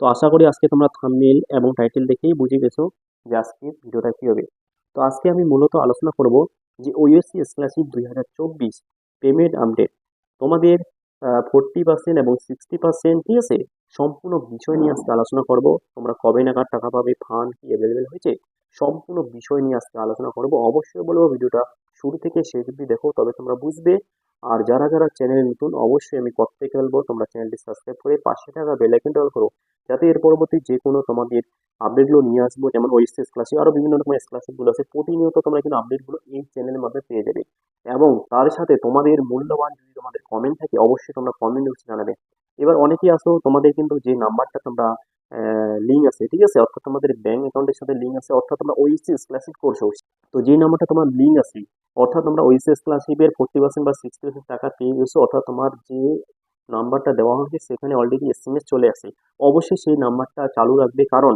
তো আশা করি আজকে তোমরা থাম্বনেল এবং টাইটেল দেখেই বুঝে গেছো যে আজকে ভিডিওটা কী হবে। তো আজকে আমি মূলত আলোচনা করব যে ওইএসসি স্কলারশিপ দুই হাজার চব্বিশ পেমেন্ট আপডেট তোমাদের ফোরটি পার্সেন্ট এবং সিক্সটি পার্সেন্ট ঠিক আছে? সম্পূর্ণ বিষয় নিয়ে আজকে আলোচনা করব। তোমরা কবে নাগাদ টাকা পাবে ফান্ড কি অ্যাভেলেবেল হয়েছে, সম্পূর্ণ বিষয় নিয়ে আজকে আলোচনা করব। অবশ্যই বলব ভিডিওটা শুরু থেকে শেষ অবধি দেখো, তবে তোমরা বুঝবে আর যারা যারা চ্যানেলে নতুন, অবশ্যই আমি প্রত্যেকে বলব তোমরা চ্যানেলটি সাবস্ক্রাইব করে পাঁচশো টাকা বেলাইকন ডল করো। যাতে এর পরবর্তী যে কোনো তোমাদের আপডেটগুলো নিয়ে আসব, যেমন ওইএসএস ক্লাসে আরও বিভিন্ন রকমের স্কলারশিপগুলো আছে। প্রতিনিয়ত তোমরা কিন্তু আপডেটগুলো এই চ্যানেলের মাধ্যমে পেয়ে যাবে। এবং তার সাথে তোমাদের মূল্যবান যদি তোমাদের কমেন্ট থাকে, অবশ্যই তোমরা কমেন্ট বক্সে জানাবে। এবার অনেকেই আসো, তোমাদের কিন্তু যে নাম্বারটা তোমরা লিঙ্ক আছে, ঠিক আছে? অর্থাৎ তোমাদের ব্যাঙ্ক অ্যাকাউন্টের সাথে লিঙ্ক আছে, অর্থাৎ তোমরা ওইসি স্কলারশিপ করছ তো যে নাম্বারটা তোমার লিঙ্ক আছে অর্থাৎ তোমরা ওইসি স্কলারশিপের ফোর্টি পার্সেন্ট বা সিক্সটি পার্সেন্ট টাকা পেয়ে গেছো, অর্থাৎ তোমার যে নাম্বারটা দেওয়া হয়েছে সেখানে অলরেডি এস চলে আসে। অবশ্যই সেই নাম্বারটা চালু রাখবে, কারণ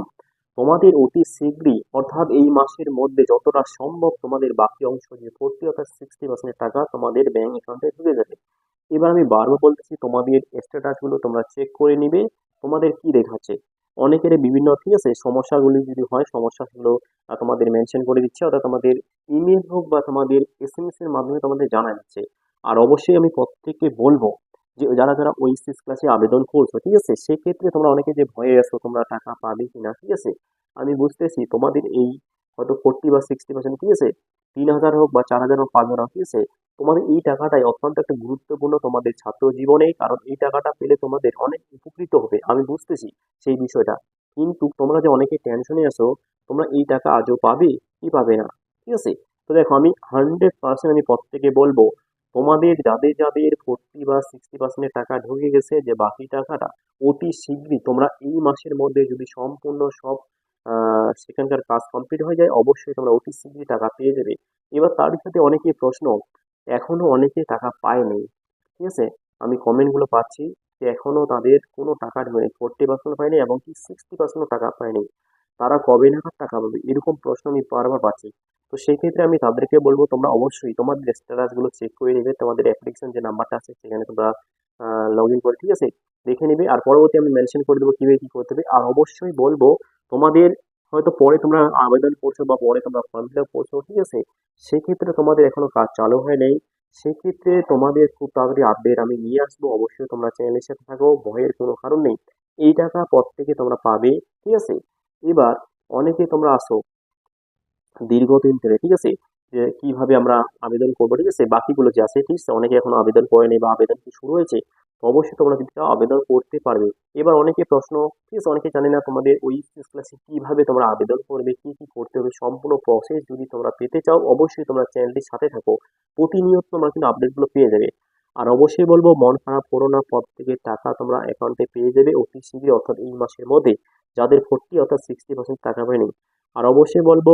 তোমাদের অতি শীঘ্রই, অর্থাৎ এই মাসের মধ্যে যতটা সম্ভব তোমাদের বাকি অংশ যে ফোর্টি অর্থাৎ সিক্সটি পার্সেন্ট টাকা তোমাদের ব্যাঙ্ক অ্যাকাউন্টে ঢুকে যাবে। এবার আমি বারবার বলতেছি, তোমাদের স্ট্যাটাসগুলো তোমরা চেক করে নিবে, তোমাদের কি দেখাচ্ছে? অনেকের বিভিন্ন, ঠিক আছে, সমস্যাগুলি যদি হয় সমস্যাগুলো তোমাদের মেনশন করে দিচ্ছে, অর্থাৎ তোমাদের ইমেল হোক বা তোমাদের এস এম এস এর মাধ্যমে তোমাদের জানা দিচ্ছে। আর অবশ্যই আমি প্রত্যেককে বলব যে, যারা যারা ওইসিস ক্লাসে আবেদন করছ, ঠিক আছে, সেক্ষেত্রে তোমরা অনেকে যে ভয়ে আছো, তোমরা টাকা পাবে কিনা, ঠিক আছে, আমি বুঝতেছি, তোমাদের এই হয়তো ফোর্টি বা সিক্সটি পার্সেন্ট ঠিক আছে, তিন হাজার হোক বা চার হাজার হোক পাঁচ হাজার হোক ঠিক আছে তোমাদের এই টাকাটাই অত্যন্ত একটা গুরুত্বপূর্ণ তোমাদের ছাত্র জীবনে, কারণ এই টাকাটা পেলে তোমাদের অনেক উপকৃত হবে, আমি বুঝতেছি সেই বিষয়টা। কিন্তু তোমরা যে অনেকে টেনশনে আছো, তোমরা এই টাকা আজও পাবে কি পাবে না, ঠিক আছে? তো দেখো, আমি হান্ড্রেড পার্সেন্ট আমি প্রত্যেকে বলব, তোমাদের যাদের যাদের ফোর্টি বা সিক্সটি পার্সেন্টের টাকা ঢুকে গেছে, যে বাকি টাকাটা অতি শীঘ্রই তোমরা এই মাসের মধ্যে যদি সম্পূর্ণ সব সেখানকার কাজ কমপ্লিট হয়ে যায়, অবশ্যই তোমরা অতি শীঘ্রই টাকা পেয়ে যাবে। এবার তার সাথে অনেকেই প্রশ্ন এখনও অনেকে টাকা পায়নি। ঠিক আছে? আমি কমেন্টগুলো পাচ্ছি যে এখনও তাদের কোনো টাকা ঢোকেনি ফোর্টি পার্সেন্ট পায়নি এবং কি সিক্সটি পার্সেন্টও টাকা পায়নি। তারা কবে নাগাদ টাকা পাবে? এরকম প্রশ্ন আমি বারবার পাচ্ছি। তো সেই ক্ষেত্রে আমি তাদেরকে বলব, তোমরা অবশ্যই তোমাদের স্ট্যাটাসগুলো চেক করে নেবে। তোমাদের অ্যাপ্লিকেশন যে নাম্বারটা আছে, সেখানে তোমরা লগ ইন করে, ঠিক আছে? দেখে নেবে। আর পরবর্তী আমি মেনশন করে দেবো কীভাবে কী করতে হবে। আর অবশ্যই বলব, তোমাদের হয়তো পরে তোমরা আবেদন করছ বা পরে তোমরা ফর্ম ফিল আপ করছ, ঠিক আছে? সেক্ষেত্রে তোমাদের এখনও কাজ চালু হয় নাই। সেক্ষেত্রে তোমাদের খুব তাড়াতাড়ি আপডেট আমি নিয়ে আসব। অবশ্যই তোমরা চ্যানেলের সাথে থাকো, ভয়ের কোনো কারণ নেই। এই টাকা থেকে তোমরা পাবে, ঠিক আছে? এবার অনেকে তোমরা আসো দীর্ঘদিন ধরে, ঠিক আছে? যে কীভাবে আমরা আবেদন করব, ঠিক আছে? বাকিগুলো যে আছে, ঠিক আছে? অনেকে এখনও আবেদন করেনি বা আবেদন কি শুরু হয়েছে অবশ্যই তোমরা কিন্তু আবেদন করতে পারবে। এবার অনেকে প্রশ্ন ঠিক অনেকে জানে না তোমাদের ওই ক্লাসে কীভাবে তোমরা আবেদন করবে, কি কি করতে হবে? সম্পূর্ণ প্রসেস যদি তোমরা পেতে চাও, অবশ্যই তোমরা চ্যানেলটির সাথে থাকো। প্রতিনিয়ত তোমরা কিন্তু আপডেটগুলো পেয়ে যাবে। আর অবশ্যই বলব, মন খারাপ করো না পর থেকে টাকা তোমরা অ্যাকাউন্টে পেয়ে যাবে অতি শীঘ্রই, অর্থাৎ এই মাসের মধ্যে। যাদের ফোর্টি অর্থাৎ সিক্সটি পার্সেন্ট টাকা পায়নি। আর অবশ্যই বলব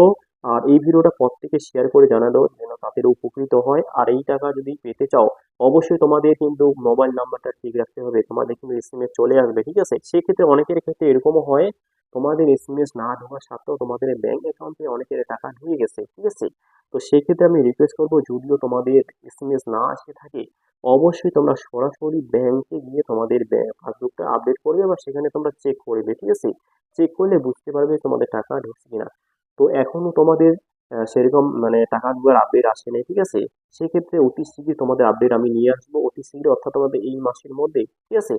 আর এই ভিডিওটা প্রত্যেকে শেয়ার করে জানালো যেন তাদের উপকৃত হয়। আর এই টাকা যদি পেতে চাও, অবশ্যই তোমাদের কিন্তু মোবাইল নাম্বারটা ঠিক রাখতে হবে। তোমাদের কিন্তু এস চলে আসবে, ঠিক আছে? সেক্ষেত্রে অনেকের ক্ষেত্রে এরকমও হয়, তোমাদের এস এম এস না ঢোকা সত্ত্বেও তোমাদের ব্যাঙ্ক অ্যাকাউন্টে অনেকের টাকা ঢুকে গেছে, ঠিক আছে? তো সেক্ষেত্রে আমি রিকোয়েস্ট করব, যদিও তোমাদের এস এম এস না আসে থাকে, অবশ্যই তোমরা সরাসরি ব্যাংকে গিয়ে তোমাদের পাসবুকটা আপডেট করবে বা সেখানে তোমরা চেক করবে, ঠিক আছে? চেক করলে বুঝতে পারবে তোমাদের টাকা ঢুকছে কিনা। তো এখনও তোমাদের সেরকম মানে টাকাগুলোর আপডেট আসে আসেনি ঠিক আছে? সেক্ষেত্রে অতি শীঘ্রই তোমাদের আপডেট আমি নিয়ে আসব, অতি শীঘ্রই, অর্থাৎ তোমাদের এই মাসের মধ্যে, ঠিক আছে?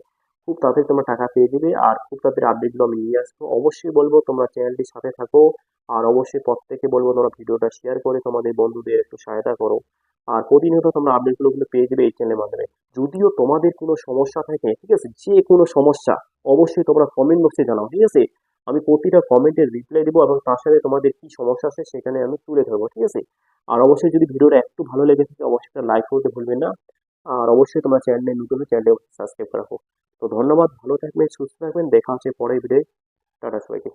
খুব তাড়াতাড়ি তোমরা টাকা পেয়ে যাবে আর খুব তাড়াতাড়ি আপডেটগুলো আমি নিয়ে আসব। অবশ্যই বলব তোমরা চ্যানেলটির সাথে থাকো আর অবশ্যই প্রত্যেকে বলব তোমরা ভিডিওটা শেয়ার করে তোমাদের বন্ধুদের একটু সহায়তা করো। আর প্রতিনিয়ত তোমরা আপডেটগুলো কিন্তু পেয়ে যাবে এই চ্যানেলের মাধ্যমে। যদিও তোমাদের কোনো সমস্যা থাকে, ঠিক আছে? যে কোনো সমস্যা, অবশ্যই তোমরা কমেন্ট বক্সে জানাও, ঠিক আছে? আমি প্রতিটা কমেন্টের রিপ্লাই দেবো এবং তার সাথে তোমাদের কী সমস্যা আছে সেখানে আমি তুলে ধরবো, ঠিক আছে? আর অবশ্যই যদি ভিডিওটা একটু ভালো লেগে থাকে অবশ্যই একটা লাইক করতে ভুলবেন না। আর অবশ্যই তোমার চ্যানেলে নতুন চ্যানেলে সাবস্ক্রাইব রাখো। তো ধন্যবাদ, ভালো থাকবেন, সুস্থ থাকবেন, দেখা হচ্ছে পরের ভিডিও টাটা সবাইকে।